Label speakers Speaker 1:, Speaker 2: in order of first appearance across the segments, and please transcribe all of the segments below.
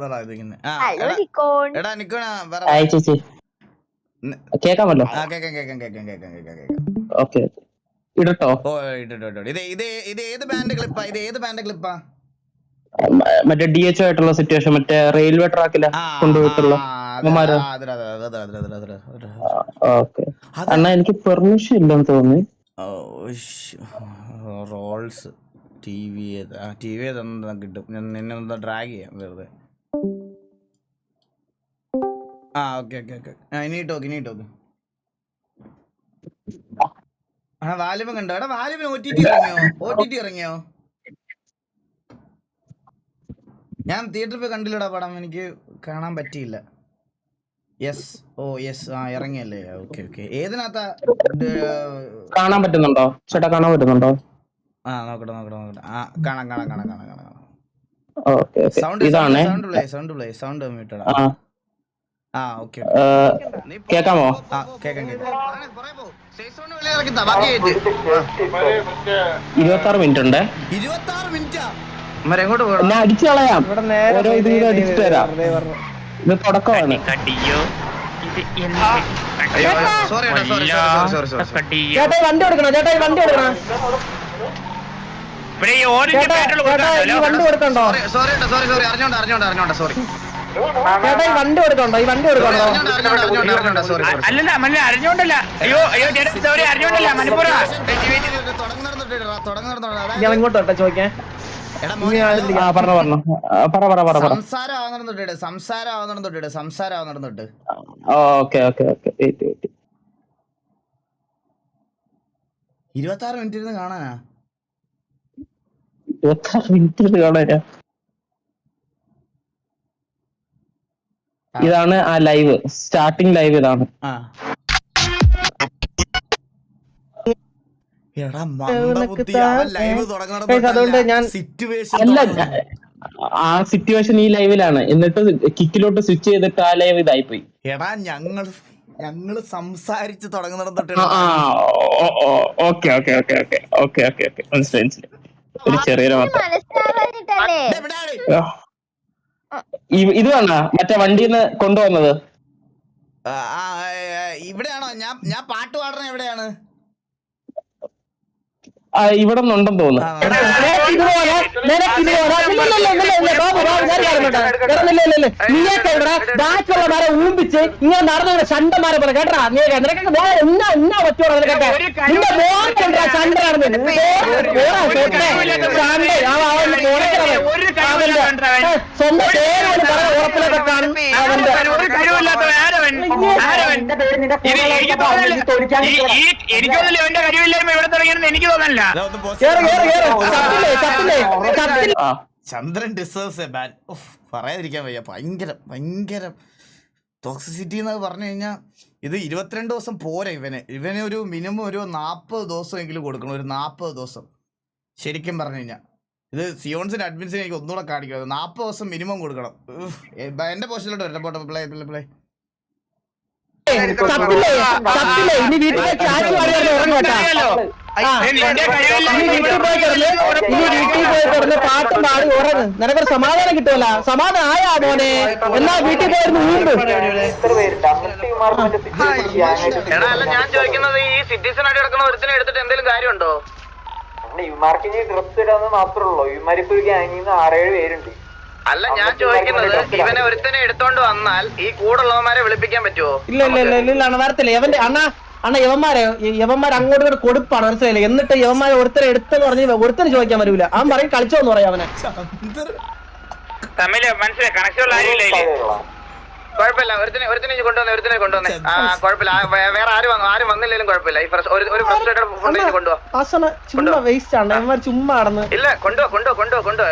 Speaker 1: പറ ഇതിങ്ങനെ. ആ,
Speaker 2: ഹലോ
Speaker 1: എടാ- എടാ നിക്കോണ പറ.
Speaker 3: ചേച്ചി.
Speaker 1: ന- ആ കേക്കാം കേക്കാം കേക്കാം കേക്കാം കേക്കാം കേക്കാം
Speaker 3: ഓക്കെ ഇടട്ടോ.
Speaker 1: ഓ ഇട്ടോ ഇട്ടോ ഇത് ഇത് ഇത് ഏത് ബാൻഡ് ക്ലിപ്പാ ഇത് ഏത് ബാൻഡ് ക്ലിപ്പാ
Speaker 3: മറ്റേ ഡി എച്ച് ആയിട്ടുള്ള സിറ്റുവേഷൻ മറ്റേ റെയിൽവേ ട്രാക്കില കൊണ്ടുപോയിട്ടുള്ള. ഓക്കെ. അണ്ണാ എനിക്ക് പെർമിഷൻ ഇല്ലെന്ന് തോന്നി.
Speaker 1: Rolls T V T V കിട്ടും. ഞാൻ നിന്നെ ഡ്രാഗ് ചെയ്യാം വെറുതെ. ആ ഓക്കെ ഓക്കെ ഓക്കെ ആ ഇനി ടോക്ക് ഇനി ടോക്ക് ആ വാലിബ് കണ്ടോ? എടാ വാലിബിന് ഒ ടി ടി ഇറങ്ങിയോ? ഒ ടി ടി ഇറങ്ങിയോ? ഞാൻ തിയേറ്ററിൽ പോയി കണ്ടില്ലടാ പടം എനിക്ക് കാണാൻ പറ്റിയില്ല. യെസ് ഓ യെസ് ആ ഇറങ്ങിയല്ലേ? ഓക്കെ ഓക്കെ ഏതിനകത്താ
Speaker 3: കാണാൻ പറ്റുന്നുണ്ടോ? ചേട്ടാ കാണാൻ പറ്റുന്നുണ്ടോ?
Speaker 1: ആ നോക്കട്ടെ നോക്കട്ടെ നോക്കട്ടെ. ആ കാണാം കാണാം കാണാം കാണാം കാണാം സൗണ്ട്
Speaker 3: ഇതാണ്.
Speaker 1: Sound play sound play sound മ്യൂട്ടഡാ
Speaker 3: ആ. കേക്കാമോ? ഇരുപത്തി ആറ് മിനിറ്റ്? ഉണ്ട് എന്നെ അടിച്ചു കളയാം. ഓരോ ഇത് അടിച്ചു അടിച്ചിട്ട് തരാം ഇത് തുടക്കമാണ്.
Speaker 4: കടിയോ? ഇത് എന്ത് സോറി സോറി സോറി സോറി കടിയോ?
Speaker 5: ചേട്ടാ വണ്ടി കൊടുക്കണോ ചേട്ടാ വണ്ടി കൊടുക്കണോ ചേട്ടാ വണ്ടി കൊടുക്കണ്ടോ?
Speaker 4: സോറി സോറി സോറി അറിഞ്ഞോണ്ട് അറിഞ്ഞോണ്ട് അറിഞ്ഞോണ്ട സോറി
Speaker 5: ചേട്ടാ ഈ വണ്ടി കൊടുക്കണ്ടോ ഈ വണ്ടി കൊടുക്കണ്ടോ
Speaker 6: അല്ലല്ല മല്ല അറിഞ്ഞോണ്ടല്ല. അയ്യോ അയ്യോ ചേട്ടാ സോറി അറിഞ്ഞോണ്ടല്ല മനപ്പുറ
Speaker 5: ഞാൻ ഇങ്ങോട്ട് വരട്ടെ ചോദിക്കാൻ
Speaker 3: ആ പറഞ്ഞ പറഞ്ഞു പറ. പറ പറ പറ
Speaker 1: സംസാരം സംസാരം സംസാരം
Speaker 3: ഓക്കെ ഓക്കെ ഓക്കെ.
Speaker 1: ഇരുപത്തി ആറ് മിനിറ്റ് ഇരുന്ന് കാണാനാ?
Speaker 3: ഇരുപത്തി ആറ് മിനിറ്റ് കാണാനാ? ഇതാണ് ആ ലൈവ് സ്റ്റാർട്ടിങ് ലൈവ് ഇതാണ്.
Speaker 5: അതുകൊണ്ട് ഞാൻ-
Speaker 1: സിറ്റുവേഷൻ
Speaker 3: അല്ല ആ സിറ്റുവേഷൻ ഈ ലൈവിലാണ് എന്നിട്ട് കിക്കിലോട്ട് സ്വിച്ച് ചെയ്തിട്ട് ആ ലൈവ് ഇതായി പോയി
Speaker 1: എടാ ഞങ്ങൾ ഞങ്ങൾ സംസാരിച്ച് തുടങ്ങുന്നിടം തൊട്ട്
Speaker 3: ആ okay okay okay okay okay okay okay. മനസ്സിലായി മനസ്സിലായി. ഒരു ചെറിയൊരു മാത്രം. ഇത് വേണ്ട മറ്റേ വണ്ടിന്ന് കൊണ്ടുവന്നത്
Speaker 1: ആ, ആ, ഇവിടെയാണോ ഞാൻ ഞാൻ പാട്ട് പാടുന്ന എവിടെയാണ്
Speaker 3: ആ ഇവിടെ നിന്നുണ്ടെന്ന് തോന്നുന്നു
Speaker 5: ഊമ്പിച്ച് ഇങ്ങനെ നടന്നു ചണ്ടമാരെ പോലെ കേട്ടാ നീ നിനക്കൊക്കെ വേറെ എന്നാ എന്നാ പറ്റുള്ളൂ നിനക്കൊക്കെ നിന്റെ മോനെ ചണ്ട നടന്നു
Speaker 6: ഒരു കഴിവില്ലാത്ത
Speaker 5: സ്വന്തം പേര് പോലും പറയാൻ ഉറപ്പിലൊക്കെ കാണും അവന്റെ
Speaker 6: ഒരു കഴിവില്ലാത്ത ആരവൻ. ആരവൻ. ഇത് എനിക്ക് തോന്നുന്നില്ല ഈ- ഈ എനിക്ക് തോന്നുന്നില്ല. അവന്റെ കഴിവില്ലായ്മ എവിടെ തുടങ്ങിയെന്ന് എനിക്ക്
Speaker 3: ആ
Speaker 1: ചന്ദ്രൻ ഡിസേർവ്സ് എ ബാൻ പറയാതിരിക്കാൻ വയ്യ. ഭയങ്കര ഭയങ്കര ടോക്സിസിറ്റി എന്ന് പറഞ്ഞു കഴിഞ്ഞാൽ ഇത് ഇരുപത്തിരണ്ട് ദിവസം പോരെ ഇവന്. ഇവന് ഒരു മിനിമം ഒരു നാൽപ്പത് ദിവസമെങ്കിലും കൊടുക്കണം. ഒരു നാൽപ്പത് ദിവസം. ശരിക്കും പറഞ്ഞു കഴിഞ്ഞാൽ ഇത് സിയോൺസിന്റെ അഡ്മിൻസിന് എനിക്ക് ഒന്നുകൂടെ കാണിക്കണം. നാൽപ്പത് ദിവസം മിനിമം കൊടുക്കണം. എ- ബ- എന്റെ പോസ്റ്റിലോട്ട് വരണം പോട്ടെ പ്ലേ പ്ലേ പ്ലേ
Speaker 5: പാട്ടും പാടി ഉറങ്ങ്. നിനക്കൊരു സമാധാനം കിട്ടുമല്ല? സമാധാനം ആയാ മോനെ. എന്നാ വീട്ടിൽ പോയിരുന്നു വീണ്ടും
Speaker 4: എടാ അല്ല ഞാൻ ചോദിക്കുന്നത് ഈ സിറ്റിസൺ അടി കിടക്കുന്ന ഒരുത്തിനെ എടുത്തിട്ട് എന്തെങ്കിലും കാര്യമുണ്ടോ?
Speaker 7: ഇവന്മാർക്ക് ഇനി ഡ്രസ് ഇടാന്ന് മാത്രമേ ഉള്ളൂ ഇവന്മാരിപ്പോ ഒരു ഗ്യാങ്ങിൽ നിന്ന് ആറേഴ് പേരുണ്ട്.
Speaker 4: അല്ല ഞാൻ ചോദിക്കുന്നത് ഇവനെ ഒരുത്തനെ എടുത്തോണ്ട് വന്നാൽ ഈ കൂടുള്ളവന്മാരെ വിളിപ്പിക്കാൻ പറ്റുമോ
Speaker 5: ഇല്ല ഇല്ല ഇല്ല ഇല്ല അണ്ണ വരത്തില്ല. യവന്റെ അണ്ണ അണ്ണ യവന്മാരെ യവന്മാർ അങ്ങോട്ട് ഇങ്ങോട്ട് കൊടുപ്പാണ് മനസ്സിലായില്ല? എന്നിട്ട് യവന്മാരെ ഒരുത്തരെ എടുത്തെന്ന് പറഞ്ഞ് ഒരുത്തന് ചോദിക്കാൻ വരൂല. അവൻ പറയും കളിച്ചോന്ന് പറയാം അവനെ.
Speaker 6: തമ്മിൽ മനസ്സിലായി കണക്ഷൻ ഉള്ള ആരും ഇല്ല
Speaker 4: കുഴപ്പമില്ല. ഒരുത്തിനെ ഒരുത്തിനെ കൊണ്ടുവന്നേ ഒരുത്തിനെ കൊണ്ടുവന്നേ. ആ കുഴപ്പമില്ല. വേറെ ആരും വന്നു ആരും വന്നില്ലെങ്കിലും കുഴപ്പമില്ല. ഈ ഫ്രഷ് ഒരു ഒരു ഫ്രഷ് കൊണ്ടുപോയി കൊണ്ടുപോവാ
Speaker 5: ചുമ്മാ വേസ്റ്റ് ആണ്.
Speaker 4: ഇല്ല കൊണ്ടുപോ കൊണ്ടുപോ കൊണ്ടുപോ കൊണ്ടുപോ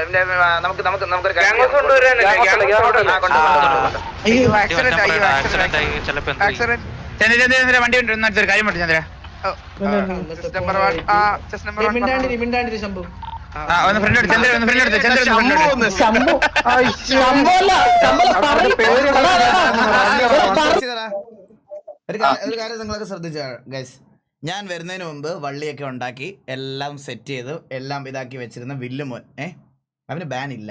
Speaker 4: നമുക്ക് നമുക്ക് നമുക്ക് നമുക്കൊരു കാര്യം.
Speaker 6: ചന്ദ്ര ചന്ദ്ര ചന്ദ്ര വണ്ടി ഉണ്ട് ഒന്ന് അടുത്തൊരു കാര്യം നമ്പർ ചന്ദ്ര. ആ ഒന്ന് ഫ്രണ്ട് എടുത്ത് ചന്ദ്ര ഒന്ന് ഫ്രണ്ട് എടുത്ത് ചന്ദ്ര ഒന്ന് ഫ്രണ്ട് എടുത്ത്.
Speaker 5: ശംഭു ശംഭുവല്ല ശംഭു പറയും.
Speaker 1: ശരിയെടാ. ഒരു കാര്യം നിങ്ങളൊക്കെ ശ്രദ്ധിച്ച ഗൈസ് ഞാൻ വരുന്നതിന് മുമ്പ് വള്ളിയൊക്കെ ഉണ്ടാക്കി എല്ലാം സെറ്റ് ചെയ്ത് എല്ലാം ഇതാക്കി വെച്ചിരുന്ന വില്ലുമോൻ ഏ? അവന് ബാൻ ഇല്ല.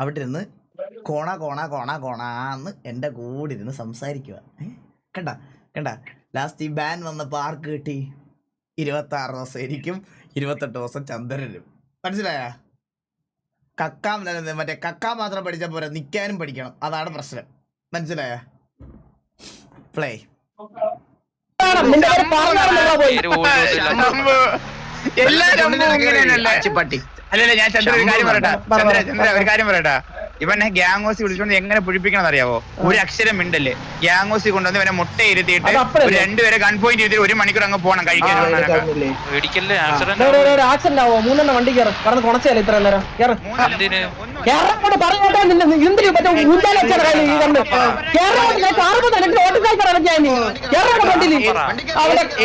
Speaker 1: അവിടെ ഇരുന്ന് കോണ കോണ കോണ കോണാന്ന് എന്റെ കൂടെ ഇരുന്ന് സംസാരിക്കുക ഏ? കണ്ട കണ്ട. ലാസ്റ്റ് ഈ ബാൻ വന്നപ്പോൾ ആർക്ക് കിട്ടി? ഇരുപത്താറ് ദിവസം എനിക്കും ഇരുപത്തെട്ട് ദിവസം ചന്ദ്രനും മനസ്സിലായ? കക്കാം മറ്റേ കക്കാ മാത്രം പഠിച്ചാൽ പോരാ. നിൽക്കാനും പഠിക്കണം. അതാണ് പ്രശ്നം. മനസ്സിലായ? പ്ലേ
Speaker 4: എല്ലാരും
Speaker 6: അല്ലല്ല ഞാൻ ചന്ദ്ര ഒരു കാര്യം പറയട്ടെ.
Speaker 5: പറ,
Speaker 6: ചന്ദ്ര ചന്ദ്ര ഒരു കാര്യം പറയട്ടെ. ഇവനെ ഗ്യാങ്ങോസി വിളിച്ചുകൊണ്ട് എങ്ങനെ പുഴിപ്പിക്കണം അറിയാവോ? ഒരു അക്ഷരം മിണ്ടല്ലേ? ഗ്യാങ്ങോസി കൊണ്ടുവന്ന് ഇവനെ മുട്ട ഇരുത്തിയിട്ട് രണ്ടുപേരെ ഗൺ പോയിന്റ് ചെയ്തിട്ട് ഒരു മണിക്കൂർ അങ്ങ് പോകണം കഴിക്കാൻ.
Speaker 5: മൂന്നെണ്ണം വണ്ടി കയറും. കടന്ന് കുണച്ചല്ലേ ഇത്ര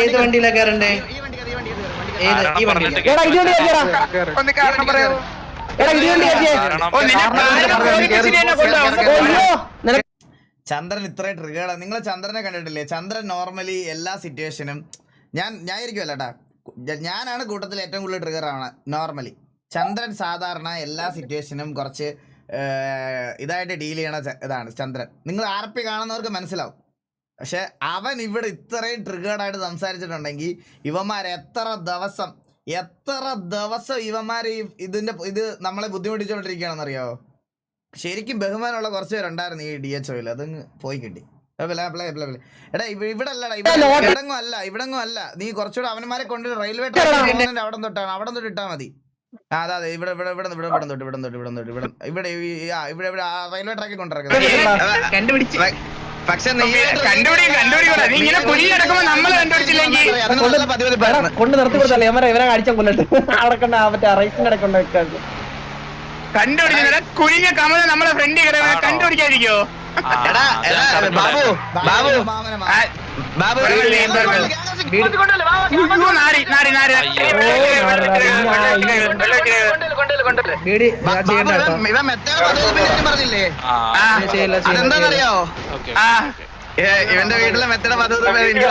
Speaker 8: ഏത് വണ്ടിയിലാ കയറണ്ടേ? ഏത് ഈ
Speaker 5: വണ്ടി
Speaker 6: ഒന്ന് കാരണം
Speaker 1: ചന്ദ്രൻ ഇത്രയും ട്രിഗേഡ് നിങ്ങൾ ചന്ദ്രനെ കണ്ടിട്ടില്ലേ? ചന്ദ്രൻ നോർമലി എല്ലാ സിറ്റുവേഷനും ഞാൻ ഞാൻ ഇരിക്കുമല്ല ഞാനാണ് കൂട്ടത്തിൽ ഏറ്റവും കൂടുതൽ ട്രിഗർ ആണ് നോർമലി ചന്ദ്രൻ സാധാരണ എല്ലാ സിറ്റുവേഷനും കുറച്ച് ഇതായിട്ട് ഡീൽ ചെയ്യണ ഇതാണ് ചന്ദ്രൻ. നിങ്ങൾ ആർ പി കാണുന്നവർക്ക് മനസ്സിലാവും. പക്ഷെ അവൻ ഇവിടെ ഇത്രയും ട്രിഗേഡായിട്ട് സംസാരിച്ചിട്ടുണ്ടെങ്കിൽ ഇവന്മാർ എത്ര ദിവസം എത്ര ദിവസം ഇവന്മാർ ഈ ഇതിന്റെ ഇത് നമ്മളെ ബുദ്ധിമുട്ടിച്ചുകൊണ്ടിരിക്കുകയാണെന്ന് അറിയാവോ ശരിക്കും ബഹുമാനമുള്ള കുറച്ച് പേരുണ്ടായിരുന്നു ഈ ഡി എച്ച് ഒയിൽ അത് പോയി കിട്ടി പ്ലേ, പ്ലേ, പ്ലേ, പ്ലേ. എടാ ഇവ- ഇവിടെ അല്ലടാ ഇവിടെങ്ങും അല്ല ഇവിടെങ്ങും അല്ല നീ കുറച്ചുകൂടെ അവന്മാരെ കൊണ്ട് റെയിൽവേ സ്റ്റേഷൻ അവിടെ തൊട്ടാണ് അവിടെ തൊട്ട് ഇട്ടാ മതി ആ അതെ അതെ ഇവിടെ ഇവിടെ ഇവിടെ ഇവിടെ ഇവിടെ തൊട്ട് ഇവിടെ തൊട്ട് ഇവിടെ തൊട്ട് ഇവിടെ ഇവിടെ ഈ- ആ ഇവിടെ റെയിൽവേ ട്രാക്കിൽ കൊണ്ടിറക്കുന്നത്
Speaker 4: പക്ഷെ നീ
Speaker 6: കണ്ടുപിടി കണ്ടുപിടിക്കൂടാ നീ ഇങ്ങനെ കുഴി കിടക്കുമ്പോ നമ്മൾ കണ്ടുപിടിച്ചില്ലെങ്കിൽ
Speaker 5: കൊണ്ട് നിർത്തി കൊടുത്തല്ലേ ഇവരെ ഇവരെ അടിച്ച കൊണ്ടിട്ട് അവിടെ കൊണ്ട് മറ്റേ റൈസിന്റെ ഇടയ്ക്ക്
Speaker 6: കണ്ടുപിടിച്ചില്ല കുഴിഞ്ഞ കമല നമ്മളെ ഫ്രണ്ടി കിടക്കുന്ന കണ്ടുപിടിക്കാതിരിക്കോ
Speaker 4: ബാബു ബാബു ബാബു അതെന്താണെന്നറിയോ ഇവന്റെ വീട്ടിലെ മെത്തയുടെ പദ്ധതി എനിക്ക്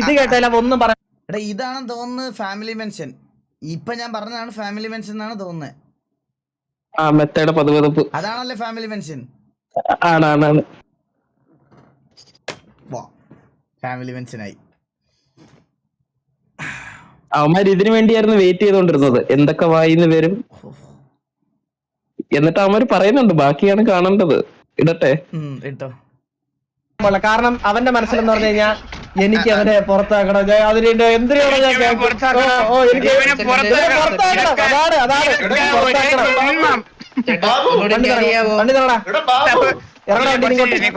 Speaker 5: ഇത് കേട്ടാലും അവ ഒന്നും പറയാം
Speaker 1: എടാ ഇതാണെന്ന് തോന്നുന്നത് ഫാമിലി മെൻഷൻ. ഇപ്പൊ ഞാൻ പറഞ്ഞതാണ് ഫാമിലി മെൻഷൻ എന്നാണ് തോന്നുന്നത്
Speaker 3: ആ
Speaker 1: അതാണല്ലേ ഫാമിലി മെൻഷൻ?
Speaker 3: ആണാണ്
Speaker 1: ഫാമിലി മെൻഷനായി
Speaker 3: അവന്മാർ ഇതിനു വേണ്ടിയായിരുന്നു വെയിറ്റ് ചെയ്തോണ്ടിരുന്നത്. എന്തൊക്കെ വായിന്ന് വരും? എന്നിട്ട് അവന്മാര് പറയുന്നുണ്ട് ബാക്കിയാണ് കാണേണ്ടത്. ഇടട്ടെ.
Speaker 1: ഇട്ടോ.
Speaker 5: കാരണം അവന്റെ മനസ്സിലെന്ന് പറഞ്ഞു കഴിഞ്ഞാൽ എനിക്ക് അവനെ പുറത്താക്കണം. അതിന്റെ അതിന് എന്തിനാണ് ഞാൻ. ഓ, എനിക്ക്
Speaker 6: പുറത്താക്കണം.
Speaker 5: അതാണ് അതാണ്. പുറത്താക്കണം.
Speaker 6: നീ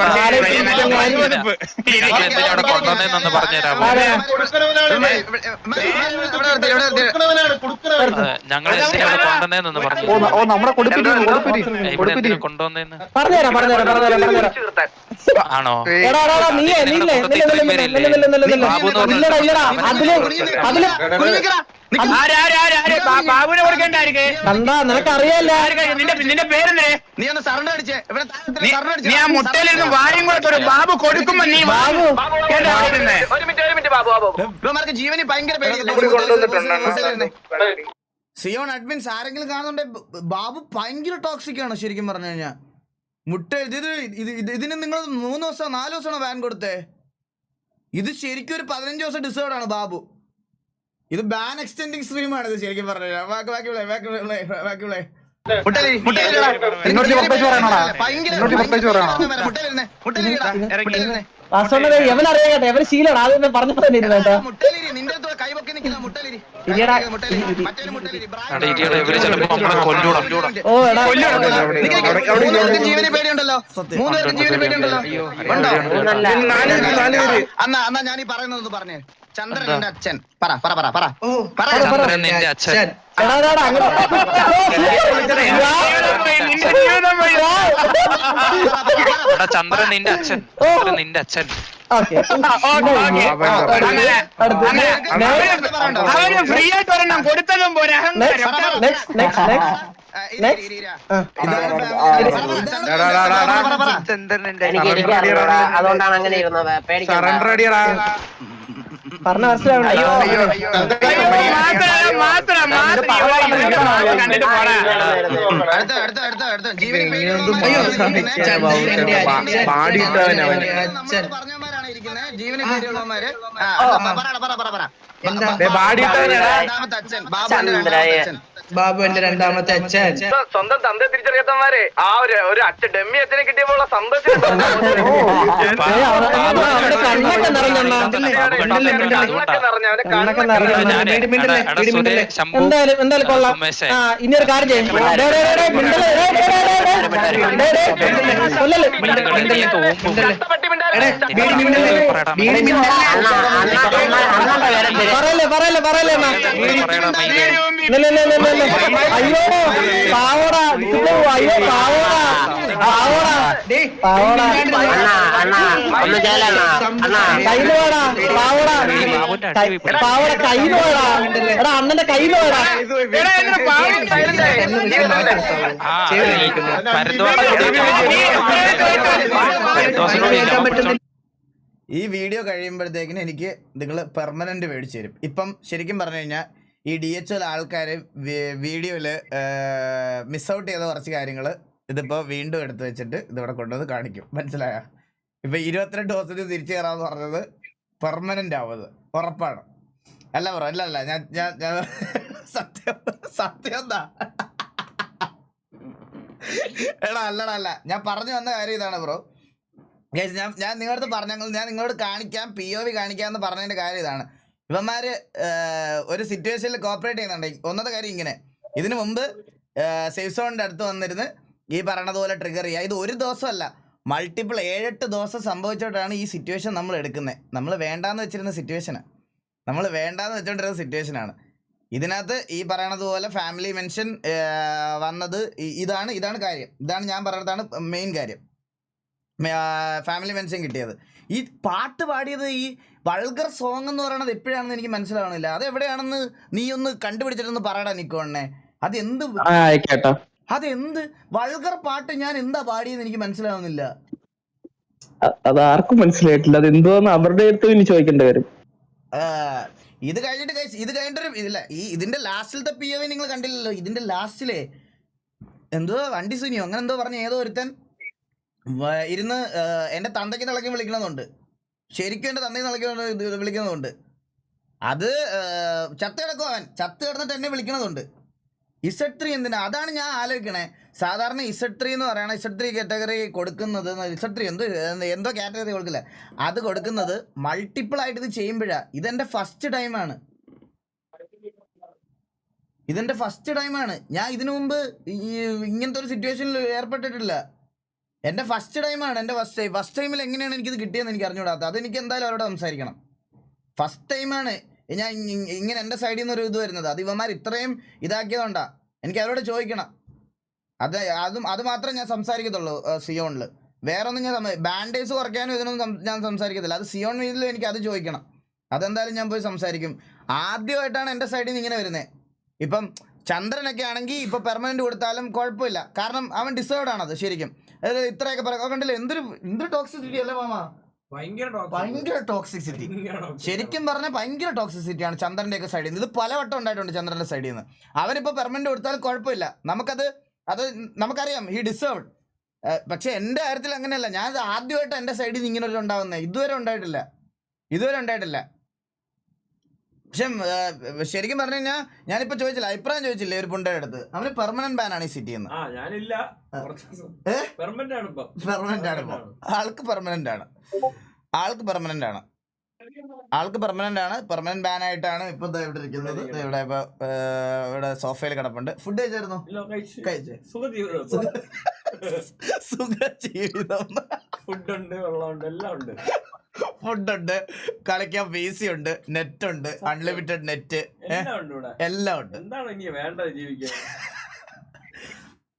Speaker 2: ഞങ്ങൾ എന്തിനാ പറഞ്ഞു
Speaker 5: ഓ നമ്മളെ കൊടുപ്പിരി
Speaker 2: കൊണ്ടുവന്നതെന്ന്
Speaker 5: പറഞ്ഞുതരാം പറഞ്ഞുതരാം പറഞ്ഞുതരാം പറഞ്ഞുതരാം.
Speaker 2: ആണോ?
Speaker 5: ഇല്ലടാ അതിൽ അതിൽ
Speaker 6: ആര്, ആര്, ആര്, ആര്? ബാ- ബാബുവിനെ കൊടുക്കേണ്ട ആർക്ക്?
Speaker 5: കണ്ടാ നിനക്ക് അറിയാല്ല
Speaker 6: നിന്റെ നിന്റെ പേരെന്തേ
Speaker 4: നീ ഒന്ന് സറണ്ടർ അടിച്ചേ. ഇവിടെ
Speaker 6: നീ ആ മുട്ടയിലിരുന്ന് വായും കൂടെ തൊടും. ബാബു കൊടുക്കുമ്പോ നീ
Speaker 5: ബാബു.
Speaker 6: കേട്ടോ അവിടെ
Speaker 4: ഒരു മിനിറ്റ് ഒരു മിനിറ്റ് ബാബു ബാബു. ഇവന്മാർക്ക് ജീവന് ഭയങ്കര
Speaker 1: സിയോൺ അഡ്മിൻസ് ആരെങ്കിലും കാണുന്നുണ്ടെ? ബാബു ഭയങ്കര ടോക്സിക് ആണ് ശരിക്കും പറഞ്ഞു കഴിഞ്ഞാൽ മുട്ട ഇത് ഇത് ഇത് ഇതിന് നിങ്ങൾ മൂന്ന് ദിവസം നാല് ദിവസമാണോ വാൻ കൊടുത്തേ? ഇത് ശരിക്കും ഒരു പതിനഞ്ച് ദിവസം ഡിസേർവ് ആണ് ബാബു. ഇത് ബാൻ എക്സ്റ്റെൻഡിങ് സ്ട്രീമാണ് ഇത് ശരിക്കും പറഞ്ഞു. ഞാനീ ബാക്കി ബാക്കി വിളെ വിളെ വിളെ
Speaker 5: ശീലാണ് ആദ്യം പറഞ്ഞു തന്നെ ഓ എടാ.
Speaker 4: ജീവന് പേടിയുണ്ടല്ലോ
Speaker 1: സത്യം.
Speaker 4: മൂന്ന് പേർക്കും ജീവന് പേടിയുണ്ടല്ലോ ഉണ്ടോ? അന്നാ അന്നാ ഞാൻ ഈ പറയുന്നത് പറഞ്ഞേ. ചന്ദ്രൻ എന്റെ അച്ഛൻ. പറ പറ പറ പറ.
Speaker 8: ഓ
Speaker 4: പറ
Speaker 2: ചന്ദ്രൻ നിന്റെ അച്ഛൻ.
Speaker 5: എടാ
Speaker 2: ചന്ദ്രൻ നിന്റെ അച്ഛൻ. ചന്ദ്രൻ നിന്റെ അച്ഛൻ.
Speaker 6: ഫ്രീ ആയിട്ട് ഒരെണ്ണം കൊടുത്തതും പോരാ.
Speaker 9: ചന്ദ്രൻ. അതുകൊണ്ടാണ് അങ്ങനെ ഇരുന്നത്. പേടിക്കണ്ട.
Speaker 5: പറഞ്ഞ മനസ്സിലാവണം
Speaker 6: അയ്യോ മാത്രം മാത്രം മാത്രം കണ്ടിട്ട് പോടാ
Speaker 4: അടുത്ത അടുത്ത അടുത്ത അടുത്ത ജീവനിക്ക്
Speaker 8: അയ്യോ ചന്ദ്രന്റെ അച്ഛൻ
Speaker 7: പാടിയിട്ടവനവൻ.
Speaker 4: ജീവനിക്ക് വേണ്ടിയുള്ളവന്മാര് പറ പറ പറ പറ പാടിയിട്ടവനാ അച്ഛൻ ബാബുവിന്റെ അച്ഛൻ
Speaker 8: ബാബു എന്റെ രണ്ടാമത്തെ അച്ഛൻ
Speaker 4: സ്വന്തം തന്തെ തിരിച്ചറിയാത്തമാരെ ആ ഒരു ഒരു അച്ഛൻ ഡമ്മി അച്ഛനെ കിട്ടിയപ്പോൾ സന്തോഷം
Speaker 5: എന്തായാലും എന്തായാലും കൊള്ളാം ഇനി ഒരു കാര്യം ചെയ്യും പറയല്ലേ പറയല്ലേ പറയല്ലേ അയ്യോ പാവടാ അയ്യോ പാവടാ പാവടാ പാവടാ കയ്യിൽ വേടാ പാവടാ. പാവടാ കയ്യിൽ വേടാ എടാ അണ്ണന്റെ കയ്യിൽ വേടാ
Speaker 8: പറ്റുന്നില്ല
Speaker 1: ഈ വീഡിയോ കഴിയുമ്പോഴത്തേക്കിന് എനിക്ക് നിങ്ങൾ പെർമനന്റ് മേടിച്ചു തരും ഇപ്പം ശരിക്കും പറഞ്ഞു കഴിഞ്ഞാൽ ഈ ഡി എച്ച് എൽ ആൾക്കാർ വീഡിയോയിൽ മിസ് ഔട്ട് ചെയ്ത കുറച്ച് കാര്യങ്ങൾ ഇതിപ്പോൾ വീണ്ടും എടുത്തു വെച്ചിട്ട് ഇതിവിടെ കൊണ്ടുവന്ന് കാണിക്കും. മനസ്സിലായ? ഇപ്പം ഇരുപത്തിരണ്ട് ദിവസത്തിൽ തിരിച്ചു കയറാന്ന് പറഞ്ഞത് പെർമനന്റ് ആവുന്നത് ഉറപ്പാണ്. അല്ല ബ്രോ അല്ല അല്ല. ഞാൻ ഞാൻ ഞാൻ സത്യം സത്യം എന്താ? എടാ അല്ലടാ അല്ല. ഞാൻ പറഞ്ഞു വന്ന കാര്യം ഇതാണ് ബ്രോ. ഞാൻ ഞാൻ നിങ്ങളടുത്ത് പറഞ്ഞ ഞാൻ നിങ്ങളോട് കാണിക്കാം പി ഒ വി കാണിക്കാം എന്ന് പറഞ്ഞതിന്റെ കാര്യം ഇതാണ്. ഇവന്മാര് ഒരു സിറ്റുവേഷനിൽ കോപ്പറേറ്റ് ചെയ്യുന്നുണ്ട്. ഒന്നത്തെ കാര്യം ഇങ്ങനെ. ഇതിനു മുമ്പ് സേഫ് സോണിന്റെ അടുത്ത് വന്നിരുന്ന് ഈ പറഞ്ഞതുപോലെ പോലെ ട്രിഗർ ചെയ്യുക. ഇത് ഒരു ദിവസമല്ല. മൾട്ടിപ്പിൾ ഏഴെട്ട് ദിവസം സംഭവിച്ചോട്ടാണ് ഈ സിറ്റുവേഷൻ നമ്മൾ എടുക്കുന്നത്. നമ്മൾ വേണ്ടാന്ന് വെച്ചിരുന്ന സിറ്റുവേഷനാണ് നമ്മൾ വേണ്ടാന്ന് വെച്ചോണ്ടിരുന്ന സിറ്റുവേഷനാണ് ഇതിനകത്ത് ഈ പറയണത് പോലെ ഫാമിലി മെൻഷൻ വന്നത് ഇതാണ് ഇതാണ് കാര്യം. ഇതാണ് ഞാൻ പറയുന്നതാണ് മെയിൻ കാര്യം. ഫാമിലി മെൻഷൻ കിട്ടിയത്. ഈ പാട്ട് പാടിയത് ഈ വൾഗർ സോങ് എന്ന് പറയുന്നത് എപ്പോഴാണെന്ന് എനിക്ക് മനസ്സിലാവണില്ല. അത് എവിടെയാണെന്ന് നീ ഒന്ന് കണ്ടുപിടിച്ചിട്ടൊന്ന് പറയടാ നിക്കോണ്ണെ അത് എന്ത് അത് എന്ത് വൾഗർ പാട്ട് ഞാൻ എന്താ പാടിയെന്ന് എനിക്ക് മനസ്സിലാവുന്നില്ല.
Speaker 3: അത് ആർക്കും മനസ്സിലായിട്ടില്ല. അത് എന്തോന്ന് അവരുടെ അടുത്ത് ഇനി ചോദിക്കേണ്ടി വരും.
Speaker 1: ഇത് കഴിഞ്ഞിട്ട് കഴിച്ച് ഇത് കഴിഞ്ഞിട്ടൊരു ഇല്ല ഈ ഇതിന്റെ ലാസ്റ്റിലത്തെ പി ഒ നിങ്ങൾ കണ്ടില്ലല്ലോ. ഇതിന്റെ ലാസ്റ്റിലെ എന്തോ വണ്ടി സുനിയോ അങ്ങനെ എന്തോ പറഞ്ഞ ഏതോ ഒരുത്തൻ ഇരുന്ന് എന്റെ തന്തയ്ക്ക് തിളക്കി വിളിക്കണമെന്നുണ്ട്. ശരിക്കും എന്റെ തന്നെ നൽകിക്കൊണ്ട് വിളിക്കുന്നതുണ്ട് അത് ചത്ത് കിടക്കും അവൻ. ചത്ത് കിടന്നിട്ട് എന്നെ വിളിക്കണതുണ്ട് ഇസഡ് ത്രീ എന്തിനാ? അതാണ് ഞാൻ ആലോചിക്കണേ. സാധാരണ ഇസഡ് ത്രീ എന്ന് പറയണ ഇസഡ് ത്രീ കാറ്റഗറി കൊടുക്കുന്നത് ഇസഡ് ത്രീ എന്തോ എന്തോ കാറ്റഗറി കൊടുക്കില്ല? അത് കൊടുക്കുന്നത് മൾട്ടിപ്പിൾ ആയിട്ട് ഇത് ചെയ്യുമ്പോഴാ. ഇതെന്റെ ഫസ്റ്റ് ടൈമാണ് ഇതെന്റെ ഫസ്റ്റ് ടൈമാണ് ഞാൻ ഇതിനു മുമ്പ് ഇങ്ങനത്തെ ഒരു സിറ്റുവേഷനിൽ ഏർപ്പെട്ടിട്ടില്ല. എന്റെ ഫസ്റ്റ് ടൈമാണ് എന്റെ ഫസ്റ്റ് ടൈം ഫസ്റ്റ് ടൈമിൽ എങ്ങനെയാണ് എനിക്കിത് കിട്ടിയെന്ന് എനിക്ക് അറിഞ്ഞുകൂടാത്ത അത് എനിക്ക് എന്തായാലും അവരോട് സംസാരിക്കണം. ഫസ്റ്റ് ടൈമാണ് ഞാൻ ഇങ്ങനെ എന്റെ സൈഡിൽ നിന്ന് ഒരു ഇത് വരുന്നത്. അത് ഇവന്മാർ ഇത്രയും ഇതാക്കിയതുകൊണ്ടാ. എനിക്ക് അവരോട് ചോദിക്കണം. അത് അതും അത് മാത്രമേ ഞാൻ സംസാരിക്കത്തുള്ളൂ സിയോണിൽ വേറെ ഒന്നും ഞാൻ ബാൻഡേഴ്സ് കുറയ്ക്കാനും ഇതിനൊന്നും ഞാൻ സംസാരിക്കത്തില്ല. അത് സിയോൺ വീട്ടിലും എനിക്ക് അത് ചോദിക്കണം. അതെന്തായാലും ഞാൻ പോയി സംസാരിക്കും. ആദ്യമായിട്ടാണ് എന്റെ സൈഡിൽ നിന്ന് ഇങ്ങനെ വരുന്നത് ഇപ്പം ചന്ദ്രനൊക്കെ ആണെങ്കിൽ ഇപ്പം പെർമനന്റ് കൊടുത്താലും കുഴപ്പമില്ല. കാരണം അവൻ ഡിസേർഡ് ആണത് ശരിക്കും. ഇത്രയൊക്കെ പറയാം. കണ്ടില്ലേ? എന്തൊരു എന്തൊരു ടോക്സിസിറ്റി അല്ലേ മാമ? ഭയങ്കര ടോക്സിസിറ്റി ശരിക്കും പറഞ്ഞാൽ ഭയങ്കര ടോക്സിസിറ്റി ആണ് ചന്ദ്രന്റെ ഒക്കെ സൈഡിൽ നിന്ന് ഇത് പലവട്ടം ഉണ്ടായിട്ടുണ്ട് ചന്ദ്രന്റെ സൈഡിൽ നിന്ന് അവനിപ്പോ പെർമനന്റ് കൊടുത്താൽ കുഴപ്പമില്ല. നമുക്കത് അത് നമുക്കറിയാം. ഹി ഡിസേർവ്ഡ് പക്ഷെ എന്റെ കാര്യത്തിൽ അങ്ങനെയല്ല. ഞാൻ ആദ്യമായിട്ട് എന്റെ സൈഡിൽ നിന്ന് ഇങ്ങനെ ഒരു ഉണ്ടാവുന്നത് ഇതുവരെ ഉണ്ടായിട്ടില്ല. ഇതുവരെ ഉണ്ടായിട്ടില്ല. പക്ഷെ ശരിക്കും പറഞ്ഞു കഴിഞ്ഞാൽ ഞാനിപ്പോ ചോദിച്ചില്ല അഭിപ്രായം ചോദിച്ചില്ലേ ഒരു പുണ്ടയുടെ അടുത്ത്. അവന് പെർമനന്റ് ബാൻ ആണ് ഈ
Speaker 9: സിറ്റി
Speaker 1: എന്ന്
Speaker 9: പെർമനന്റ് ആണ് ഇപ്പൊ.
Speaker 1: ആൾക്ക് പെർമനന്റ് ആണ്. ആൾക്ക് പെർമനന്റ് ആണ്. ആൾക്ക് പെർമനന്റ് ആണ്. പെർമനന്റ് ബാൻ ആയിട്ടാണ് ഇപ്പൊ ഇവിടെ ഇരിക്കുന്നത്. ഇവിടെ ഇപ്പൊ ഇവിടെ സോഫയിൽ കിടപ്പുണ്ട്. ഫുഡ് കഴിച്ചായിരുന്നു.
Speaker 9: സുഖജീവിതം.
Speaker 1: സുഖ ജീവിതം
Speaker 9: ഫുഡുണ്ട് വെള്ളമുണ്ട് എല്ലാം ഉണ്ട്.
Speaker 1: ഫുഡുണ്ട് കളിക്കാൻ പി സി ഉണ്ട് നെറ്റ് ഉണ്ട് അൺലിമിറ്റഡ് നെറ്റ്
Speaker 9: എല്ലാം ഉണ്ട്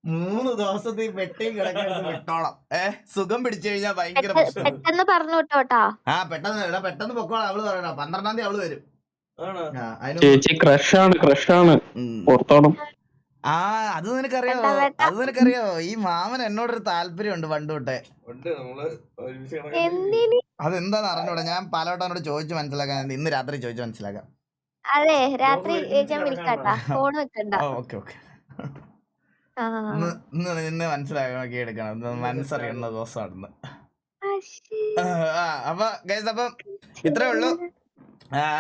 Speaker 1: മൂന്ന് ദിവസത്തെ വെട്ടിയും കിടക്കുന്നത് വിട്ടോളം. ഏ? സുഖം പിടിച്ചു കഴിഞ്ഞാൽ ഭയങ്കര പ്രശ്നം
Speaker 10: പെട്ടെന്ന് പറഞ്ഞു വിട്ടോട്ടാ?
Speaker 1: ആ പെട്ടെന്ന് എടാ പെട്ടെന്ന് പൊക്കോളാം. അവൾ പറയണ പന്ത്രണ്ടാം തീയതി അവൾ വരും.
Speaker 3: ചേച്ചി ക്രഷാണ് ക്രഷാണ് പുറത്തോണം
Speaker 1: ആ അത് നിനക്കറിയാവോ
Speaker 10: വേണ്ട.
Speaker 1: അത് നിനക്കറിയാവോ ഈ മാമൻ എന്നോടൊരു താല്പര്യമുണ്ട് പണ്ട് തൊട്ടേ. അതെന്താന്ന് അറിഞ്ഞൂടാ? ഞാൻ പാലോട്ടനോട് ചോദിച്ചു മനസ്സിലാക്കാൻ ഇന്ന് രാത്രി ചോദിച്ചു മനസ്സിലാക്കാം.
Speaker 9: അതെ രാത്രി ഞാൻ വിളിക്കാട്ടാ. ഫോൺ വെക്കണ്ട.
Speaker 1: Okay okay. ഇന്ന് ഇന്ന് ഇന്ന് മനസ്സിലാക്കി എടുക്കണം. ഇന്ന് മനസ്സറിയുന്ന ദിവസമാണെന്ന്.
Speaker 9: ആ, ശരി.
Speaker 1: ആ, അപ്പൊ ഗൈസ് അപ്പം ഇത്രേ ഉള്ളൂ. ആ,